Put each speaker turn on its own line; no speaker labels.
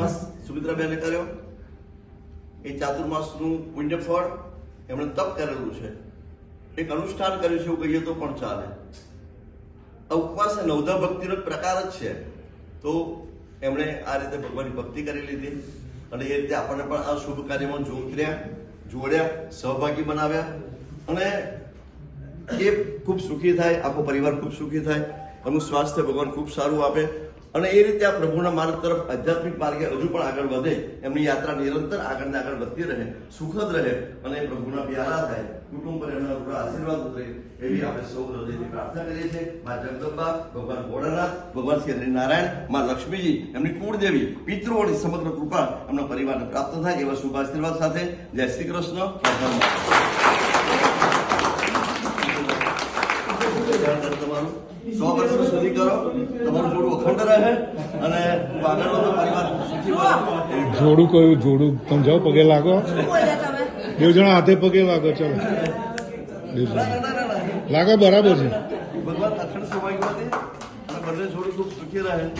ચાતુર્માસ સુમિત્રાબેને કર્યો. એ ચાતુર્માસનું પુણ્ય ફળ એમણે તપ કરેલું છે. એક અનુષ્ઠાન કર્યું છે એવું કહીએ તો પણ ચાલે. ઉપવાસ એ નવધા ભક્તિનો પ્રકાર જ છે. તો એમણે આ રીતે ભગવાનની ભક્તિ કરી લીધી અને એ રીતે આપણને પણ આ શુભ કાર્યમાં જોતર્યા જોડ્યા, સહભાગી બનાવ્યા અને એ ખૂબ સુખી થાય, આખો પરિવાર ખૂબ સુખી થાય એનું સ્વાસ્થ્ય ભગવાન ખૂબ સારું આપે. અને એ રીતે આ પ્રભુના માર્ગ તરફ આધ્યાત્મિક માર્ગે હજુ પણ આગળ વધે, એમની યાત્રા નિરંતર આગળ ને આગળ વધતી રહે, સુખદ રહે અને પ્રભુના પ્યારા થાય. કુટુંબ પર એમના પૂરા આશીર્વાદ ઉતરે એવી આપણે સૌ હૃદયથી પ્રાર્થના કરીએ છીએ. મા જગદંબા, ભગવાન ભોળાનાથ, ભગવાન શ્રી હરિનારાયણ, મા લક્ષ્મીજી, એમની કુળદેવી પિતૃઓની સમગ્ર કૃપા એમના પરિવારને પ્રાપ્ત થાય એવા શુભ આશીર્વાદ સાથે. જય શ્રી કૃષ્ણ. તમારું? સો વર્ષ સુધી કરો. તમારું અખંડ રહે અને ખૂબ પરિવાર સુખી
જોડું કયું? જોડું. તમે જાઓ પગે લાગો. બે જણા હાથે પગે લાગો ચલો. લાગો બરાબર છે.
ભગવાન અખંડ સૌભાગ્યવતી અને બંને જોડું ખૂબ સુખી રહે.